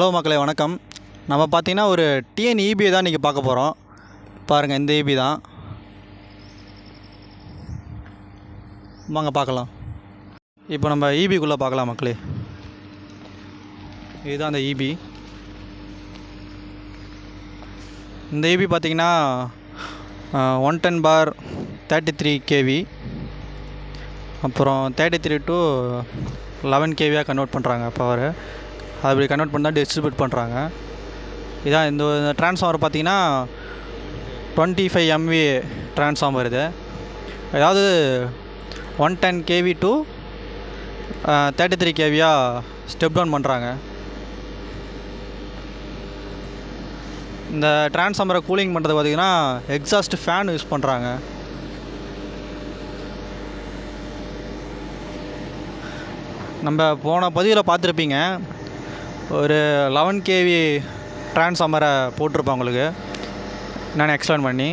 Hello மக்களே வணக்கம். நம்ம பார்த்தீங்கன்னா ஒரு டிஎன் இபி தான் இன்றைக்கி பார்க்க போகிறோம் பாருங்கள் இந்த இபி தான். வாங்க பார்க்கலாம். இப்போ நம்ம இபிக்குள்ளே பார்க்கலாம் மக்களே. இதுதான் அந்த இபி இந்த இபி பார்த்தீங்கன்னா one ten bar thirty three KV அப்புறம் தேர்ட்டி த்ரீ டு லெவன் கேவியாக கன்வெர்ட் பண்ணுறாங்க பவர் அப்படி கன்வெர்ட் பண்ணி தான் டிஸ்ட்ரிபியூட் பண்ணுறாங்க இதான் இந்த இந்த ட்ரான்ஸ்ஃபார்மர் பார்த்தீங்கன்னா டுவெண்ட்டி ஃபைவ் எம்வி ட்ரான்ஸ்ஃபார்மர் இது. அதாவது one ten KV to thirty three கேவியாக step down பண்ணுறாங்க இந்த ட்ரான்ஸ்ஃபார்மரை கூலிங் பண்ணுறது பார்த்திங்கன்னா எக்ஸாஸ்ட் ஃபேன் யூஸ் பண்ணுறாங்க நம்ம போன பதிவில் பார்த்துருப்பீங்க. ஒரு லெவன் கேவி டிரான்ஸ்ஃபார்மரை போட்டிருப்பேன் உங்களுக்கு. நான் எக்ஸ்பிளைன் பண்ணி.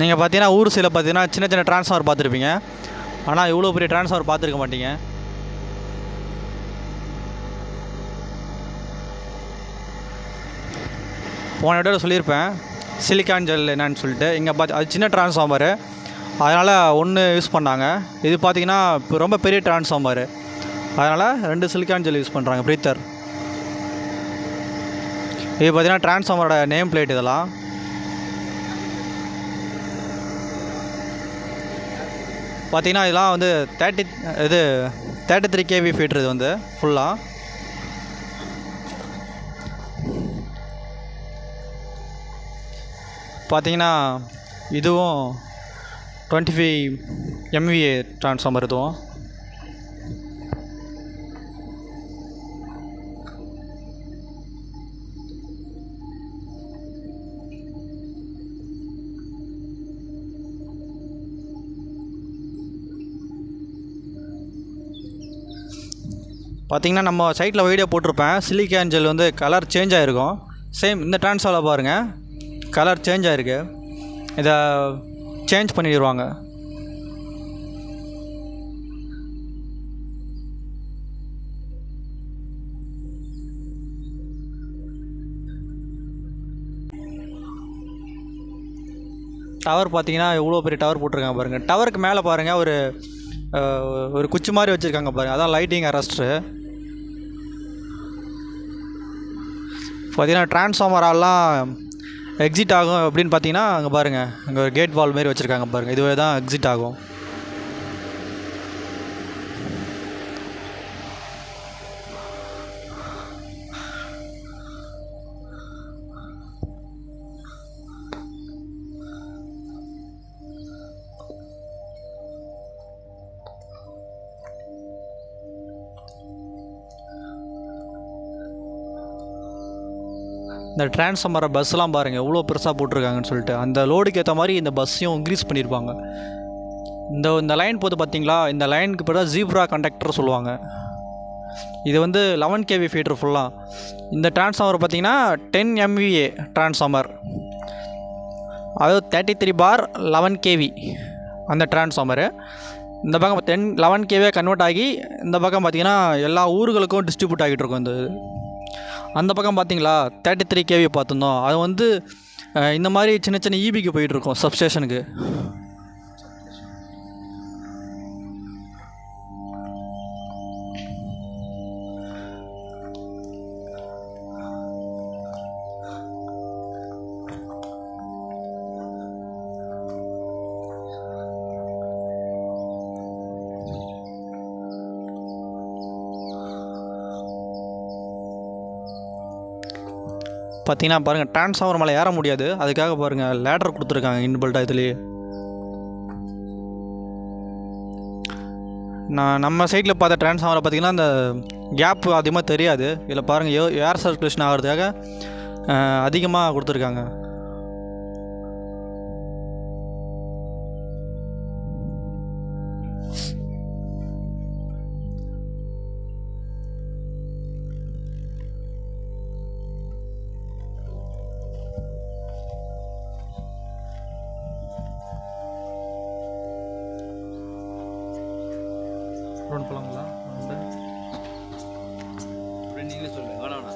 நீங்கள் பார்த்தீங்கன்னா ஊர் சைடில் பார்த்தீங்கன்னா சின்ன சின்ன டிரான்ஸ்ஃபார் பார்த்துருப்பீங்க. ஆனால் இவ்வளோ பெரிய டிரான்ஸ்ஃபார் பார்த்துருக்க மாட்டீங்க. போன விட சொல்லியிருப்பேன். சிலிக்கான் ஜெல் என்னன்னு சொல்லிட்டு. இங்கே பார்த்து அது சின்ன ட்ரான்ஸ்ஃபார்மரு அதனால் ஒன்று யூஸ் பண்ணாங்க. இது பார்த்திங்கன்னா இப்போ ரொம்ப பெரிய ட்ரான்ஸ்ஃபார்மரு அதனால் ரெண்டு சிலிக்கான் ஜெல் யூஸ் பண்ணுறாங்க ப்ரீத்தர் இது பார்த்திங்கன்னா ட்ரான்ஸ்ஃபார்மரோட நேம் பிளேட் இதெல்லாம். பார்த்திங்கன்னா இதெல்லாம் வந்து தேர்ட்டி இது தேர்ட்டி த்ரீ கேவி ஃபீட்ரு இது வந்து ஃபுல்லாக பார்த்தீங்கன்னா இதுவும் டுவெண்ட்டி ஃபைவ் எம்விஏ ட்ரான்ஸ்ஃபார்மர் இதுவும் பார்த்தீங்கன்னா நம்ம சைட்டில் வீடியோ போட்டிருப்பேன். சிலிக்கான் ஏஞ்சல் வந்து கலர் சேஞ்ச் ஆகிருக்கும் சேம் இந்த ட்ரான்ஸ்ஃபார்மர் பாருங்கள் கலர் சேஞ்ச் ஆகிருக்கு இதை சேஞ்ச் பண்ணிடுவாங்க. டவர் பார்த்தீங்கன்னா எவ்வளோ பெரிய டவர் போட்டிருக்காங்க பாருங்கள் டவருக்கு மேலே பாருங்கள் ஒரு ஒரு குச்சி மாதிரி வச்சுருக்காங்க பாருங்கள் அதான் லைட்டிங் அரஸ்ட்ரு பார்த்தீங்கன்னா டிரான்ஸ்ஃபார்மரெல்லாம் எக்ஸிட் ஆகும் அப்படின்னு பார்த்தீங்கன்னா அங்கே பாருங்கள் அங்கே ஒரு கேட் வால் மாரி வச்சுருக்காங்க பாருங்கள் இதுவே தான் எக்ஸிட் ஆகும். இந்த டிரான்ஸ்ஃபார்மரை பஸ்ஸெலாம் பாருங்கள் எவ்வளோ பெருசாக போட்டிருக்காங்கன்னு சொல்லிட்டு. அந்த லோடுக்கு ஏற்ற மாதிரி இந்த பஸ்ஸையும் இன்க்ரீஸ் பண்ணியிருப்பாங்க. இந்த இந்த லைன் போது பார்த்தீங்களா இந்த லைனுக்கு பேர் தான் ஜீப்ரா கண்டக்டர் சொல்லுவாங்க. இது வந்து லெவன் கேவி ஃபீட்டர் ஃபுல்லாக இந்த டிரான்ஸ்ஃபார்மர் பார்த்தீங்கன்னா டென் எம்விஏ டிரான்ஸ்ஃபார்மர் அதாவது thirty three bar eleven KV அந்த டிரான்ஸ்ஃபார்மரு இந்த பக்கம் டென் லெவன் கேவியாக கன்வெர்ட் ஆகி இந்த பக்கம் பார்த்தீங்கன்னா எல்லா ஊர்களுக்கும் டிஸ்ட்ரிபியூட் ஆகிட்டு இருக்கும் இந்த அந்த பக்கம் பார்த்தீங்களா? தேர்ட்டி த்ரீ கேவி பார்த்துருந்தோம். அது வந்து இந்த மாதிரி சின்ன சின்ன ஈபிக்கு போயிட்டுருக்கோம் சப்ஸ்டேஷனுக்கு பார்த்தீங்கன்னா பாருங்கள் டிரான்ஸ்ஃபார்மர் மேலே ஏற முடியாது. அதுக்காக பாருங்கள் லேடர் கொடுத்துருக்காங்க இன்பில்ட்டாக இதுலேயே. நான் நம்ம சைட்டில் பார்த்த டிரான்ஸ்ஃபார்மரை பார்த்தீங்கன்னா அந்த கேப் அதிகமாக தெரியாது. இதில் பாருங்கள் ஏர் சர்க்குலேஷன் ஆகிறதுக்காக அதிகமாக கொடுத்துருக்காங்க. ரவுண்ட் போகலாங்களா அப்படியே நீங்களே சொல்லுங்கள் வேணாம்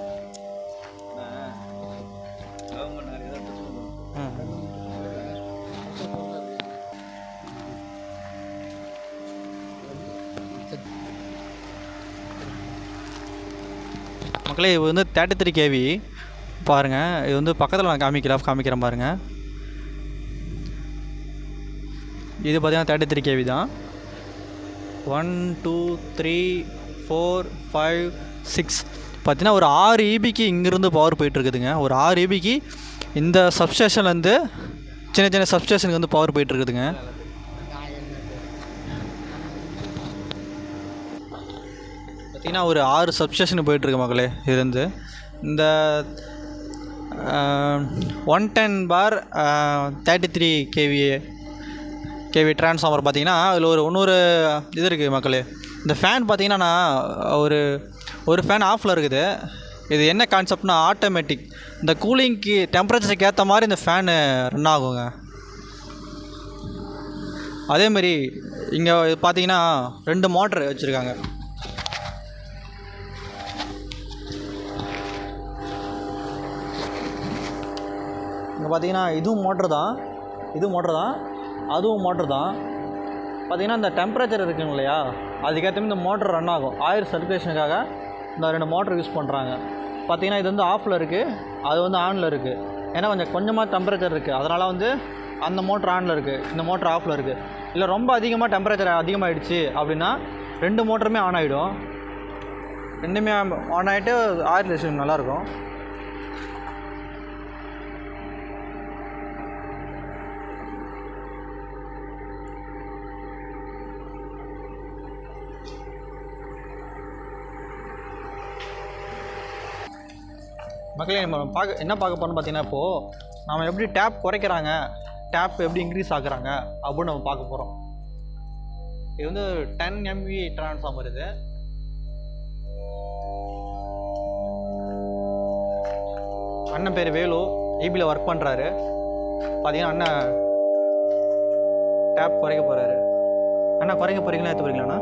மக்களே இது வந்து தேர்ட்டி த்ரீ கேவி பாருங்கள் இது வந்து பக்கத்தில் நான் காமிக்கிறேன் காமிக்கிறேன் பாருங்கள் இது பார்த்தீங்கன்னா தேர்ட்டி த்ரீ கேவி தான். One two three four five six பார்த்தீங்கன்னா ஒரு ஆறு இபிக்கு இங்கேருந்து பவர் போயிட்டுருக்குதுங்க. ஒரு ஆறு இபிக்கு இந்த சப்ஸ்டேஷன்லேருந்து சின்ன சின்ன சப்ஸ்டேஷனுக்கு வந்து பவர் போயிட்டுருக்குதுங்க. பார்த்திங்கன்னா ஒரு ஆறு சப்ஸ்டேஷன் போயிட்டுருக்கு மக்களே இதுலேருந்து. இந்த one ten bar thirty three KVA KV transformer பார்த்தீங்கன்னா அதில் ஒரு இன்னொரு இது இருக்குது மக்களே. இந்த ஃபேன் பார்த்தீங்கன்னா ஒரு ஒரு ஃபேன் ஆஃபில் இருக்குது. இது என்ன கான்செப்ட்னா ஆட்டோமேட்டிக் இந்த கூலிங்க்கு டெம்பரேச்சருக்கு ஏற்ற மாதிரி இந்த ஃபேனு ரன் ஆகுங்க. அதேமாரி இங்கே பார்த்தீங்கன்னா ரெண்டு மோட்ரு வச்சுருக்காங்க. இங்கே பார்த்தீங்கன்னா இதுவும் மோட்ரு தான். இதுவும் மோட்ரு தான். அதுவும் மோட்ரு தான். பார்த்திங்கன்னா இந்த டெம்பரேச்சர் இருக்குங்க இல்லையா? அதுக்கேற்ற மாதிரி இந்த மோட்ரு ரன் ஆகும். ஆயில் சர்க்குலேஷனுக்காக இந்த ரெண்டு மோட்ரு யூஸ் பண்ணுறாங்க பார்த்தீங்கன்னா இது வந்து ஆஃபில் இருக்குது அது வந்து ஆனில் இருக்குது ஏன்னா கொஞ்சம் கொஞ்சமாக டெம்பரேச்சர் இருக்குது அதனால் வந்து அந்த மோட்ரு ஆனில் இருக்குது இந்த மோட்ரு ஆஃபில் இருக்குது இல்லை ரொம்ப அதிகமாக டெம்பரேச்சர் அதிகமாகிடுச்சு அப்படின்னா ரெண்டு மோட்டருமே ஆன் ஆகிடும் ரெண்டுமே ஆன் ஆகிட்டு ஆயில் ரெசிஸ்டன் நல்லாயிருக்கும் மக்களே நம்ம பார்க்க என்ன பார்க்க போகிறோம்னு பார்த்தீங்கன்னா இப்போது நம்ம எப்படி டேப் குறைக்கிறாங்க டேப் எப்படி இன்க்ரீஸ் ஆகுறாங்க அப்படின்னு நம்ம பார்க்க போகிறோம் இது வந்து டென் எம்வி ட்ரான்ஸ்ஃபார்ம் இது அண்ணன் பேர் வேலு ஏபியில் ஒர்க் பண்ணுறாரு பார்த்தீங்கன்னா அண்ணன் டேப் குறைக்க போகிறாரு அண்ணா குறைக்க போகிறீங்களா எடுத்து போகிறீங்களாண்ணா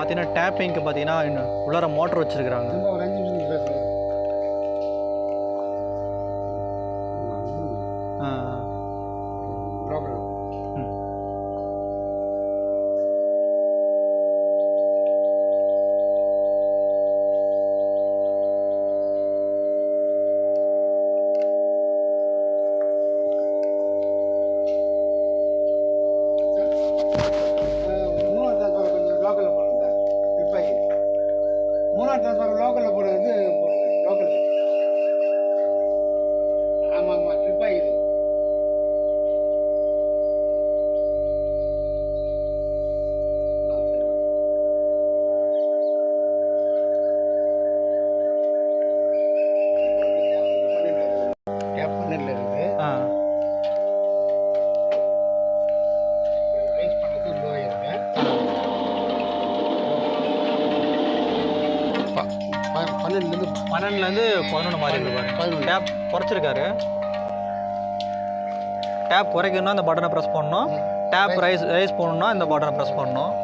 பார்த்தீங்கன்னா டேப்பிங்க்கு பார்த்தீங்கன்னா உள்ளார மோட்டர் வச்சுருக்குறாங்க. பன்னெண்டில் இருக்குது. பன்னெண்டுலேருந்து பன்னெண்டுலேருந்து பதினொன்று மாறி இருக்கு பாருங்க. பதினொன்று டேப் குறைச்சிருக்காரு. டேப் குறைக்கணும்னா இந்த பட்டனை ப்ரெஸ் பண்ணணும். டேப் ரைஸ் ரைஸ் பண்ணணும்னா இந்த பட்டனை ப்ரெஸ் பண்ணணும்.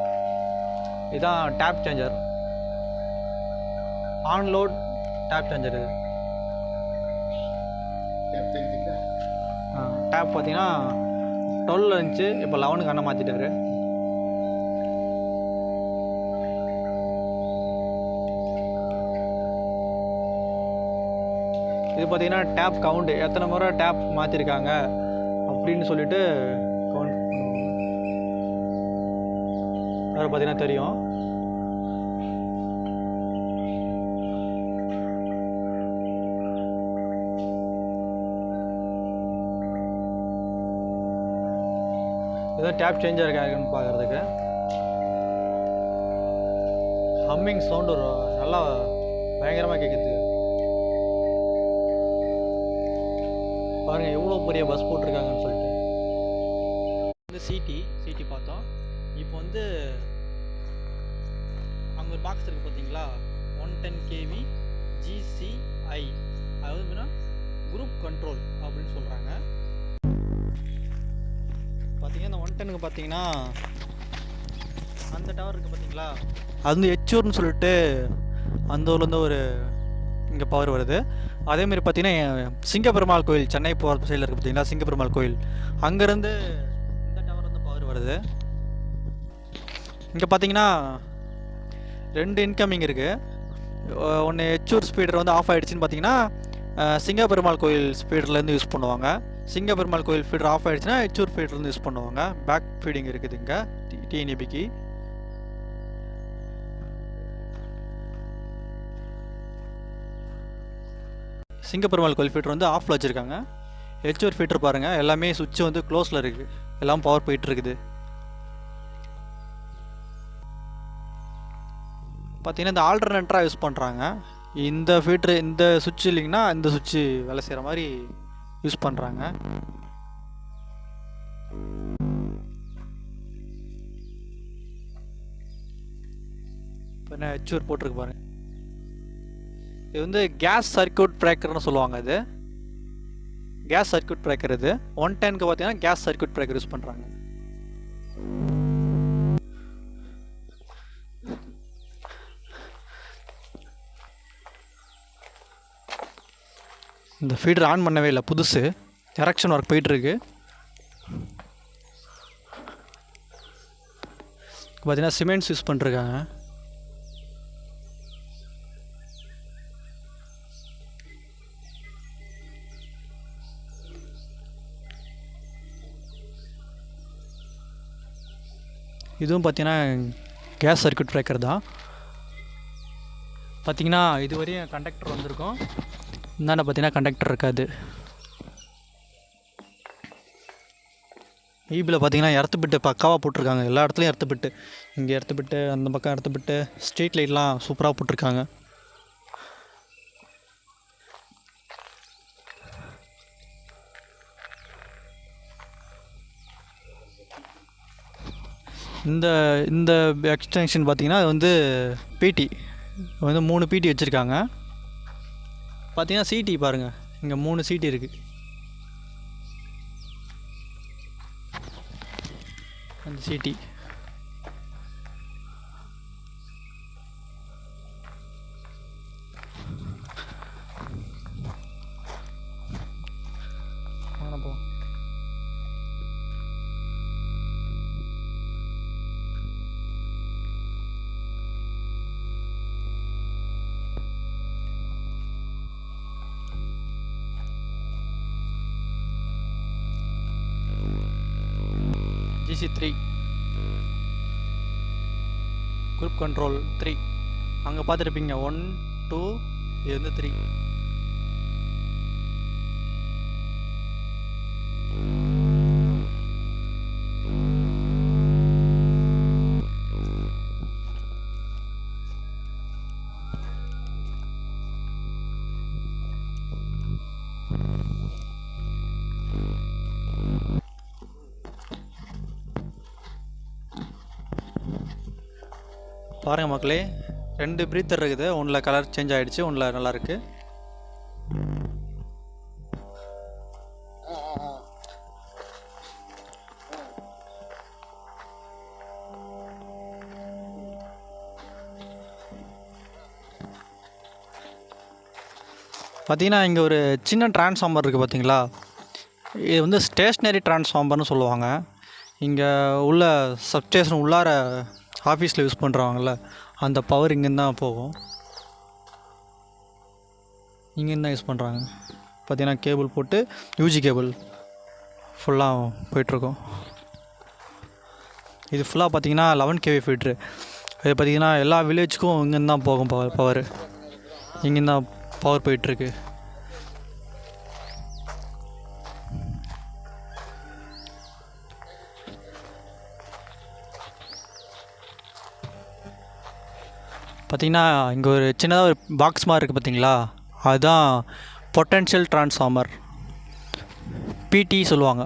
இதுதான் tap changer on load tap changer இது. டேப் பார்த்தீங்கன்னா டுவெல் இருந்துச்சு. இப்போ லெவனுக்கு அண்ணன் மாற்றிட்டாரு இது பார்த்தீங்கன்னா டேப் கவுண்டு எத்தனை முறை டேப் மாற்றிருக்காங்க அப்படின்னு சொல்லிட்டு கவுண்ட் வேறு பார்த்தீங்கன்னா தெரியும். டேப் சேஞ்ச் இருக்காங்கன்னு பார்க்குறதுக்கு ஹம்மிங் சவுண்டு நல்லா பயங்கரமாக கேட்குது பாருங்கள் எவ்வளோ பெரிய பஸ் போட்டிருக்காங்கன்னு சொல்லிட்டு. வந்து சிடி சிடி பார்த்தோம். இப்போ வந்து அங்கே ஒரு பாக்ஸ் இருக்குது பார்த்தீங்களா ஒன் டென் கேவி ஜிசிஐ அதாவது குரூப் கண்ட்ரோல் அப்படின்னு சொல்கிறாங்க பார்த்தீங்கன்னா இந்த ஒன் டென்னுக்கு பார்த்தீங்கன்னா அந்த டவர் இருக்குது பார்த்தீங்களா அது வந்து எச்சூர்னு சொல்லிட்டு அந்த ஊர்லேருந்து ஒரு இங்கே பவர் வருது. அதேமாரி பார்த்தீங்கன்னா சிங்கப்பெருமாள் கோயில் சென்னை போகிற சைடில் இருக்குது பார்த்தீங்களா சிங்கப்பெருமாள் கோயில். அங்கேருந்து இந்த டவர் வந்து பவர் வருது. இங்கே பார்த்தீங்கன்னா ரெண்டு இன்கமிங் இருக்குது ஒன்று எச்சூர் ஸ்பீடர் வந்து ஆஃப் ஆகிடுச்சின்னு பார்த்தீங்கன்னா சிங்கப்பெருமாள் கோயில் ஸ்பீடர்லேருந்து யூஸ் பண்ணுவாங்க. சிங்கப்பெருமாள் கோயில் ஃபீடர் ஆஃப் ஆகிடுச்சுன்னா எச்சூர் ஃபீடர்லேருந்து யூஸ் பண்ணுவாங்க. பேக் ஃபீடிங் இருக்குது இங்கே. டிஎன்இபிக்கு சிங்கப்பெருமாள் கோயில் ஃபீட்டர் வந்து ஆஃபில் வச்சுருக்காங்க. ஹெச்ஓர் ஃபீட்டர் பாருங்கள் எல்லாமே சுவிட்ச் வந்து க்ளோஸில் இருக்குது எல்லாம் பவர் போயிட்டு இருக்குது. பார்த்தீங்கன்னா இந்த ஆல்டர்னேட்டராக யூஸ் பண்ணுறாங்க இந்த ஃபீட்ரு இந்த சுவிட்ச் இல்லைங்கன்னா இந்த சுவிட்சு வேலை செய்கிற மாதிரி யூஸ் பண்ணுறாங்க இப்போ என்ன ஹெச்ஓர் போட்டிருக்கு பாருங்க. இது வந்து கேஸ் சர்க்கியூட் பிரேக்கர்னு சொல்லுவாங்க இது. கேஸ் சர்க்கியூட் பிரேக்கர் இது. ஒன் டென்க்கு பார்த்தீங்கன்னா கேஸ் சர்க்கியூட் பிரேக்கர் யூஸ் பண்ணுறாங்க இந்த ஃபீடர் ஆன் பண்ணவே இல்லை புதுசு. எரக்ஷன் ஒர்க் போயிட்டுருக்கு. பார்த்தீங்கன்னா சிமெண்ட்ஸ் யூஸ் பண்ணிருக்காங்க இதுவும் பார்த்தீங்கன்னா கேஸ் சர்க்யூட் பிரேக்கர் தான். பார்த்தீங்கன்னா இதுவரையும் கண்டக்டர் வந்திருக்கும். இந்தாண்ட பார்த்தீங்கன்னா கண்டக்டர் இருக்காது. ஈபியில் பார்த்தீங்கன்னா இறத்துப்பிட்டு பக்காவாக போட்டிருக்காங்க. எல்லா இடத்துலையும் இறத்துப்பிட்டு இங்கே இறத்துப்பிட்டு அந்த பக்கம் இறத்துப்பிட்டு ஸ்ட்ரீட் லைட்லாம் சூப்பராக போட்டிருக்காங்க. இந்த இந்த எக்ஸ்டென்ஷன் பார்த்தீங்கன்னா அது வந்து பிடி வந்து மூணு பிடி வச்சுருக்காங்க. பார்த்தீங்கன்னா சீட்டி பாருங்கள் இங்கே மூணு சீட்டி இருக்குது அந்த சீட்டி பிசி3 குரூப் கண்ட்ரோல் த்ரீ அங்கே பார்த்துருப்பீங்க ஒன் டூ இது வந்து த்ரீ பாருங்கள் மக்களே ரெண்டு ப்ரீத்தர் இருக்குது. ஒன்றில் கலர் சேஞ்ச் ஆகிடுச்சு ஒன்றில் நல்லாயிருக்கு பார்த்தீங்கன்னா இங்கே ஒரு சின்ன டிரான்ஸ்ஃபார்மர் இருக்குது பார்த்தீங்களா இது வந்து ஸ்டேஷ்னரி டிரான்ஸ்ஃபார்மர்னு சொல்லுவாங்க. இங்கே உள்ள சப்ஸ்டேஷன் உள்ளார ஆஃபீஸில் யூஸ் பண்ணுறாங்கல்ல அந்த பவர் இங்கேருந்து தான் போகும். இங்கேருந்து தான் யூஸ் பண்ணுறாங்க பார்த்தீங்கன்னா கேபிள் போட்டு யூஜி கேபிள் ஃபுல்லாக போயிட்டுருக்கோம். இது ஃபுல்லாக பார்த்தீங்கன்னா லெவன் கேவி ஃபீட்ரு இது பார்த்தீங்கன்னா எல்லா வில்லேஜுக்கும் இங்கேருந்து தான் போகும் பவர் பவர் இங்கேருந்து தான் பவர் போயிட்டுருக்கு. பார்த்தீங்கன்னா இங்கே ஒரு சின்னதாக ஒரு பாக்ஸ் மாதிரி இருக்குது பார்த்தீங்களா? அதுதான் பொட்டென்ஷியல் ட்ரான்ஸ்ஃபார்மர் பிடி சொல்லுவாங்க.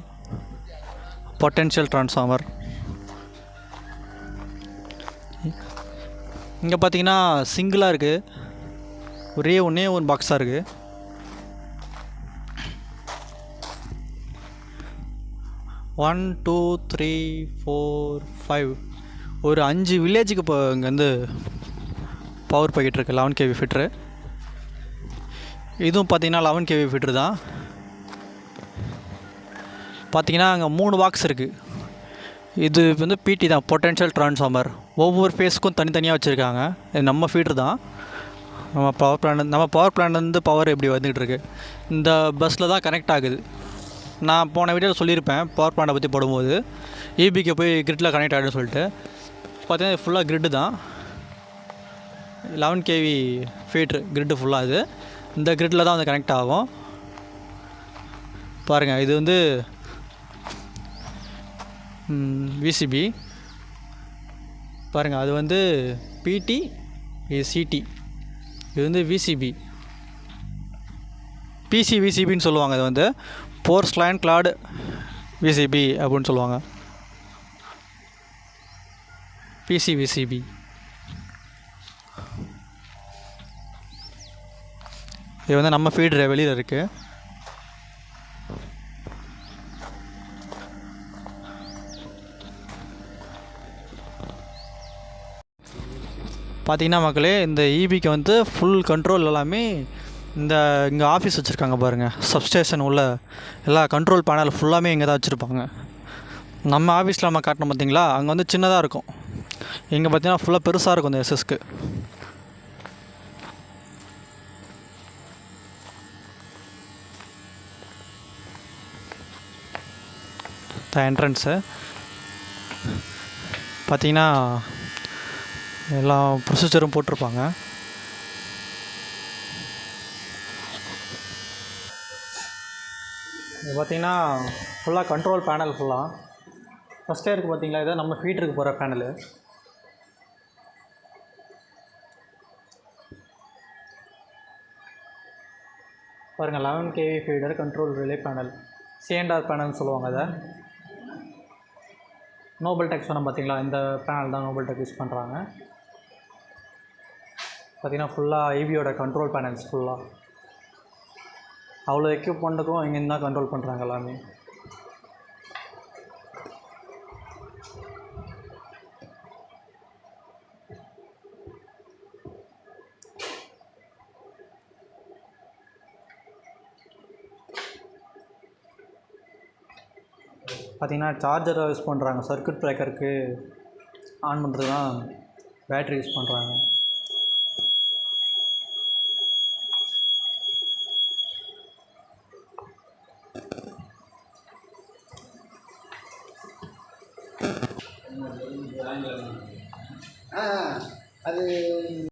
பொட்டென்ஷியல் ட்ரான்ஸ்ஃபார்மர் இங்கே பார்த்தீங்கன்னா சிங்கிளாக இருக்குது ஒரே ஒன்றே ஒன்று பாக்ஸாக இருக்குது one two three four five ஒரு அஞ்சு வில்லேஜுக்கு இப்போ இங்கேருந்து பவர் பாக்கெட் இருக்குது லெவன் கேவி ஃபிட்ரு இதுவும் பார்த்தீங்கன்னா லெவன் கேவி ஃபிட்ரு தான். பார்த்தீங்கன்னா அங்கே மூணு பாக்ஸ் இருக்குது இது வந்து பிடி தான் பொட்டென்ஷியல் ட்ரான்ஸ்ஃபார்மர் ஒவ்வொரு ஃபேஸ்க்கும் தனித்தனியாக வச்சுருக்காங்க. இது நம்ம ஃபீட்ரு தான். நம்ம பவர் பிளான் நம்ம பவர் பிளான்லேருந்து பவர் எப்படி வந்துக்கிட்டு இருக்கு? இந்த பஸ்ஸில் தான் கனெக்ட் ஆகுது. நான் போன வீடியோவில் சொல்லியிருப்பேன் பவர் பிளானை பற்றி போடும்போது. இபிக்கு போய் கிரிட்டில் கனெக்ட் ஆகிடுன்னு சொல்லிட்டு. பார்த்தீங்கன்னா ஃபுல்லாக கிரிட்டு தான். லெவன் கேவி ஃபீட்ரு கிரிட்டு ஃபுல்லாக இது. இந்த கிரிட்டில் தான் வந்து கனெக்ட் ஆகும். பாருங்கள் இது வந்து விசிபி பாருங்கள் அது வந்து பிடி இது சிடி இது வந்து விசிபி பிசி விசிபின்னு சொல்லுவாங்க இது வந்து. போர்ஸ் லைன் கிளாடு விசிபி அப்படின்னு சொல்லுவாங்க. பிசி விசிபி இது வந்து நம்ம ஃபீட்ரு வெளியில் இருக்குது பார்த்திங்கன்னா மக்களே இந்த ஈபிக்கு வந்து ஃபுல் கண்ட்ரோல் எல்லாமே இந்த இங்கே ஆஃபீஸ் வச்சுருக்காங்க பாருங்கள் சப்ஸ்டேஷன் உள்ள எல்லா கண்ட்ரோல் பேனல் ஃபுல்லாமே இங்கே தான் வச்சுருப்பாங்க. நம்ம ஆஃபீஸில் நம்ம காட்டினோம் பார்த்தீங்களா அங்கே வந்து சின்னதாக இருக்கும். இங்கே பார்த்தீங்கன்னா ஃபுல்லாக பெருசாக இருக்கும் இந்த எஸ்எஸ்க்கு த என்ட்ரன்ஸு பார்த்தீங்கன்னா எல்லா ப்ரொசீஜரும் போட்டிருப்பாங்க. இது பார்த்தீங்கன்னா ஃபுல்லாக கண்ட்ரோல் பேனல் ஃபுல்லாக ஃபஸ்ட்டே இருக்குது பார்த்தீங்களா இதை நம்ம ஃபீட்டருக்கு போகிற பேனலு பாருங்கள் eleven KV feeder control relay panel CNR பேனல்னு சொல்லுவாங்க அதை நோபல் டெக் சொன்ன பார்த்தீங்களா? இந்த பேனல் தான் நோபல் டெக் யூஸ் பண்ணுறாங்க பார்த்தீங்கன்னா ஃபுல்லாக ஐபியோட கண்ட்ரோல் பேனல்ஸ் ஃபுல்லாக அவ்வளோ எக்யூப்மெண்ட்டுக்கும் இங்கேருந்து தான் கண்ட்ரோல் பண்ணுறாங்க எல்லாமே. பார்த்திங்கன்னா சார்ஜரை யூஸ் பண்ணுறாங்க சர்க்யூட் பிரேக்கருக்கு ஆன் பண்ணுறது தான் பேட்ரி யூஸ் பண்ணுறாங்க